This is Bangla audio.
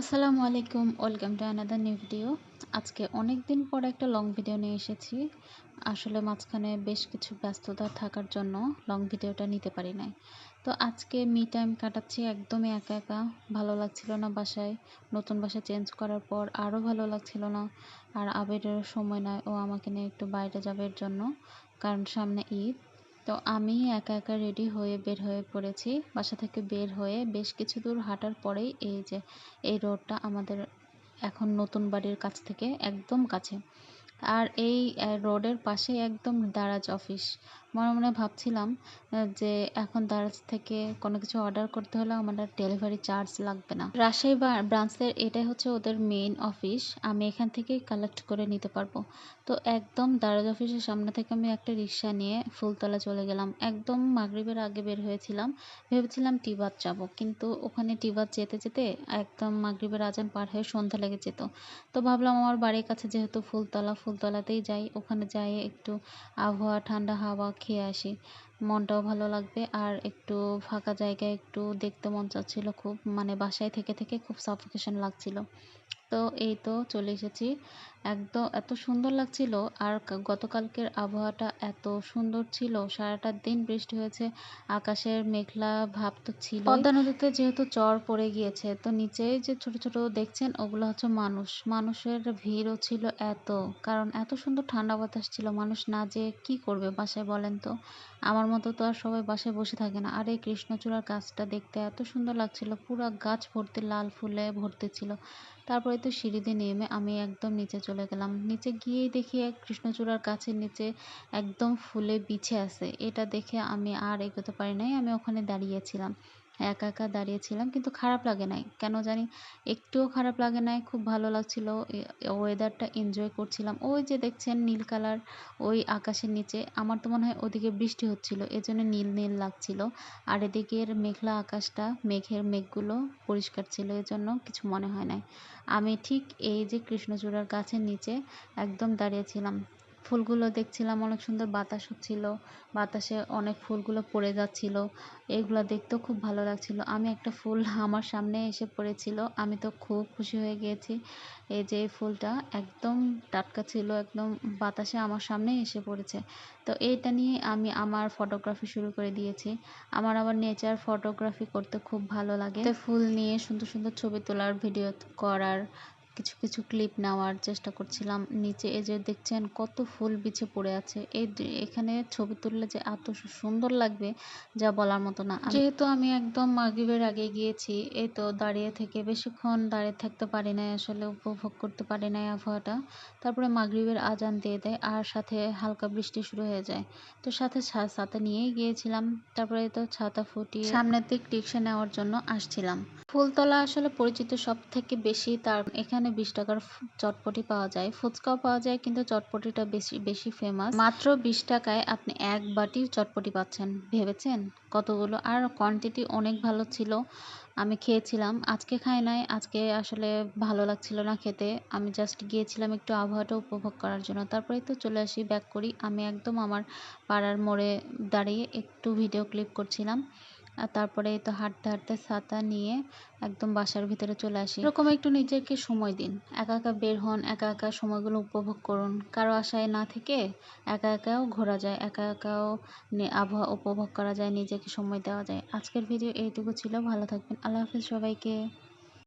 আসসালামু আলাইকুম, welcome to another new video আজকে অনেক দিন পর একটা লং ভিডিও নিয়ে এসেছি। আসলে মাঝখানে বেশ কিছু ব্যস্ততা থাকার জন্য লং ভিডিওটা নিতে পারি নাই। তো আজকে মি টাইম কাটাচ্ছি একদমই একা একা। ভালো লাগছিল না বাসায়। নতুন বাসা চেঞ্জ করার পর আরও ভালো লাগছিল না। আর আবেরেরও সময় নয় ও আমাকে নিয়ে একটু বাইরে যাবে এর জন্য। কারণ সামনে ঈদ। তো আমি একা একা রেডি হয়ে বের হয়ে পড়েছি। বাসা থেকে বের হয়ে বেশ কিছু দূর হাঁটার পরেই এই যে, এই রোডটা আমাদের এখন নতুন বাড়ির কাছ থেকে একদম কাছে। আর এই রোডের পাশেই একদম দারাজ অফিস। মনে মনে ভাবছিলাম যে এখন দারাজ থেকে কোনো কিছু অর্ডার করতে হলে আমাদের ডেলিভারি চার্জ লাগবে না। রাজশাহী ব্রাঞ্চের এটাই হচ্ছে ওদের মেইন অফিস আমি এখান থেকেই কালেক্ট করে নিতে পারব। তো একদম দারাজ অফিসের সামনে থেকে আমি একটা রিক্সা নিয়ে ফুলতলা চলে গেলাম। একদম মাগরীবের আগে বের হয়েছিলাম, ভেবেছিলাম টিবাত যাব, কিন্তু ওখানে টিবাত যেতে যেতে একদম মাগরীবের আজান পার হয়ে সন্ধ্যা লেগে যেত। তো ভাবলাম আমার বাড়ির কাছে যেহেতু ফুলতলা ফুলতলাতেই যাই ওখানে যাই একটু আবহাওয়া ঠান্ডা হাওয়া খেয়ে আসি। মনটাও ভালো লাগবে। আর একটু ফাঁকা জায়গায় একটু দেখতে মন চাচ্ছিল খুব। মানে বাসায় থেকে থেকে খুব সাফোকেশন লাগছিল। তো এই তো চলে এসেছি। একদম এত সুন্দর লাগছিল। আর গতকালকের আবহাওয়াটা এত সুন্দর ছিল। সারাটা দিন বৃষ্টি হয়েছে। আকাশের মেঘলা ভাব তো ছিল পদ্মা নদীতে যেহেতু চর পড়ে গিয়েছে, তো নিচে যে ছোট ছোট দেখছেন, ওগুলো হচ্ছে মানুষ। মানুষের ভিড়ও ছিল এত। কারণ এত সুন্দর ঠান্ডা বাতাস ছিল। মানুষ না যে কি করবে বাসায় বলেন তো? আমার মতো তো আর সবাই বাসায় বসে থাকে না। আর এই কৃষ্ণচূড়ার গাছটা দেখতে এত সুন্দর লাগছিল। পুরো গাছ ভর্তি লাল ফুলে ভর্তি ছিল। তারপরে তো সিঁড়িতে নেমে আমি একদম নিচে চলে গেলাম। নিচে গিয়েই দেখি এক কৃষ্ণচূড়ার গাছের নিচে একদম ফুলে বিছে আছে। এটা দেখে আমি আর এগোতে পারি নাই। আমি ওখানে দাঁড়িয়েছিলাম। একা একা দাঁড়িয়েছিলাম কিন্তু খারাপ লাগে নাই। কেন জানি একটুও খারাপ লাগে নাই, খুব ভালো লাগছিল। ওয়েদারটা এনজয় করছিলাম। ওই যে দেখছেন নীল কালার, ওই আকাশের নিচে। আমার তো মনে হয় ওদিকে বৃষ্টি হচ্ছিল, এজন্য নীল নীল লাগছিল। আর এদিকের মেঘলা আকাশটা, মেঘের মেঘগুলো পরিষ্কার ছিল, এজন্য কিছু মনে হয় নাই। আমি ঠিক এই যে কৃষ্ণচূড়ার গাছের নিচে একদম দাঁড়িয়েছিলাম। ফুলগুলো দেখছিলাম, অনেক সুন্দর বাতাস হচ্ছিল, বাতাসে অনেক ফুলগুলো পড়ে যাচ্ছিল, এগুলো দেখতেও খুব ভালো লাগছিল। আমি একটা ফুল আমার সামনে এসে পড়েছিল, আমি তো খুব খুশি হয়ে গিয়েছি। এই যে ফুলটা একদম টাটকা ছিল, একদম বাতাসে আমার সামনে এসে পড়েছে। তো এইটা নিয়ে আমি আমার ফটোগ্রাফি শুরু করে দিয়েছি। আমার আবার নেচার ফটোগ্রাফি করতে খুব ভালো লাগে। ফুল নিয়ে সুন্দর সুন্দর ছবি তোলার ভিডিও করার কিছু কিছু ক্লিপ নেওয়ার চেষ্টা করছিলাম। নিচে এই যে দেখছেন কত ফুল বিছে পড়ে আছে। এই এখানে ছবি তুললে যে এত সুন্দর লাগবে, যা বলার মতো না। যেহেতু আমি একদম মাগরিবের আগে গিয়েছি, এই তো দাঁড়িয়ে থেকে বেশিক্ষণ দাঁড়িয়ে থাকতে পারি নাই, আসলে উপভোগ করতে পারি নাই আবহাওয়াটা। তারপরে মাগরিবের আজান দিয়ে দেয়, আর সাথে হালকা বৃষ্টি শুরু হয়ে যায়। তো সাথে ছাতা নিয়েই গিয়েছিলাম, তারপরে তো ছাতা ফুটিয়ে সামনের দিক রিক্সা নেওয়ার জন্য আসছিলাম। ফুলতলা আসলে পরিচিত সব থেকে বেশি, তার এখানে বিশ টাকার চটপটি পাওয়া যায়। ফুচকাও পাওয়া যায়, কিন্তু চটপটিটা বেশি বেশি ফেমাস মাত্র বিশ টাকায় আপনি এক বাটি চটপটি পাচ্ছেন, ভেবেছেন? কতগুলো? আর কোয়ান্টিটি অনেক ভালো ছিল। আমি খেয়েছিলাম। আজকে খাই নাই। আজকে আসলে ভালো লাগছিল না খেতে। আমি জাস্ট গিয়েছিলাম একটু আবহাওয়াটা উপভোগ করার জন্য। তারপরে তো চলে আসি ব্যাক করি। আমি একদম আমার পাড়ার মোড়ে দাঁড়িয়ে একটু ভিডিও ক্লিপ করছিলাম। আর তারপরে তো হাঁটতে হাঁটতে ছাতা নিয়ে একদম বাসার ভিতরে চলে আসি। এরকম একটু নিজেকে সময় দিন। একা একা বের হন, একা একা সময়গুলো উপভোগ করুন। কারও আশায় না থেকে একা একাও ঘোরা যায়, একা একাও আবহাওয়া উপভোগ করা যায়, নিজেকে সময় দেওয়া যায়। আজকের ভিডিও এইটুকু ছিল। ভালো থাকবেন। আল্লাহ হাফিজ সবাইকে।